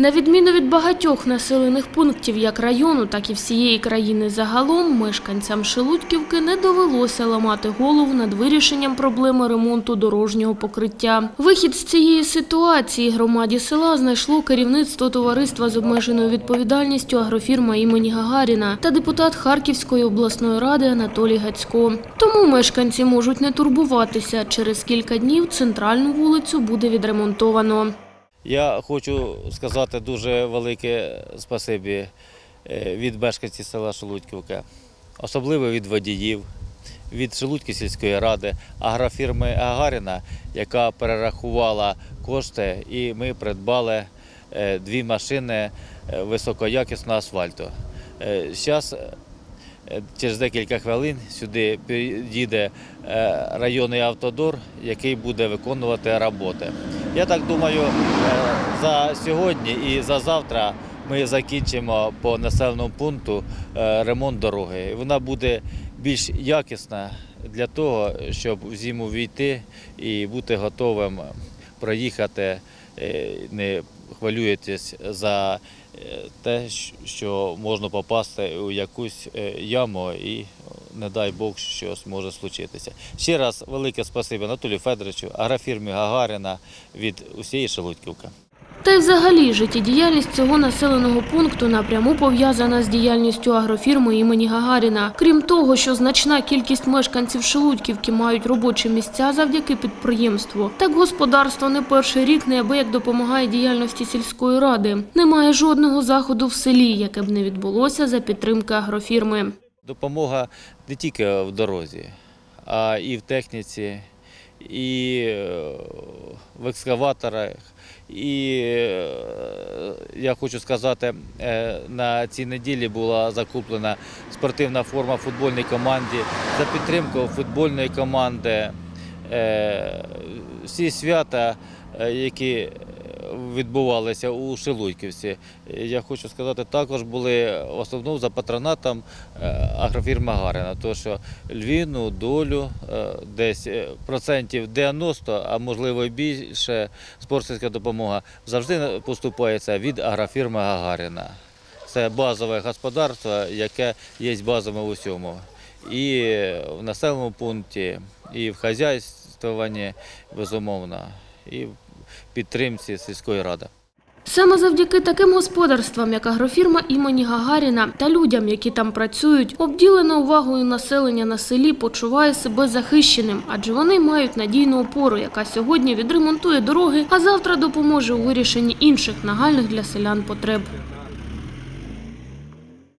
На відміну від багатьох населених пунктів як району, так і всієї країни загалом, мешканцям Шелудьківки не довелося ламати голову над вирішенням проблеми ремонту дорожнього покриття. Вихід з цієї ситуації громаді села знайшло керівництво товариства з обмеженою відповідальністю агрофірма імені Гагаріна та депутат Харківської обласної ради Анатолій Гацько. Тому мешканці можуть не турбуватися. Через кілька днів центральну вулицю буде відремонтовано. Я хочу сказати дуже велике спасибі е, від мешканців села Шелудьківка, особливо від водіїв, від Шелудької сільської ради, агрофірми Гагаріна, яка перерахувала кошти, і ми придбали е, дві машини е, високоякісного асфальту. Зараз через декілька хвилин сюди підійде е, районний автодор, який буде виконувати роботи. Я так думаю, е, за сьогодні і за завтра ми закінчимо по населеному пункту е, ремонт дороги. Вона буде більш якісна для того, щоб в зиму війти і бути готовим проїхати, е, не хвилюєтесь за е, те, що можна попасти у якусь е, яму і, не дай Бог, щось може случитися. Ще раз велике спасибі Анатолію Федоровичу, агрофірмі Гагарина від усієї Шелудьківки. Та й взагалі життєдіяльність цього населеного пункту напряму пов'язана з діяльністю агрофірми імені Гагаріна. Крім того, що значна кількість мешканців Шелудьківки мають робочі місця завдяки підприємству, так господарство не перший рік неабияк допомагає діяльності сільської ради. Немає жодного заходу в селі, яке б не відбулося за підтримки агрофірми. Допомога не тільки в дорозі, а і в техніці, і е, в екскаваторах. І е, я хочу сказати, е, на цій неділі була закуплена спортивна форма футбольній команді за підтримку футбольної команди. Е, Всі свята, які відбувалися у Шелудьківці, я хочу сказати, також були в основному за патронатом е, агрофірми Гарина. Тому що львівну долю е, десь е, процентів 90, а можливо і більше, спортсменська допомога завжди поступається від агрофірми Гагаріна. Це базове господарство, яке є базовим у всьому. І в населеному пункті, і в хазяйствуванні, безумовно, і підтримці сільської ради. Саме завдяки таким господарствам, як агрофірма імені Гагаріна та людям, які там працюють, обділена увагою населення на селі почуває себе захищеним, адже вони мають надійну опору, яка сьогодні відремонтує дороги, а завтра допоможе у вирішенні інших нагальних для селян потреб.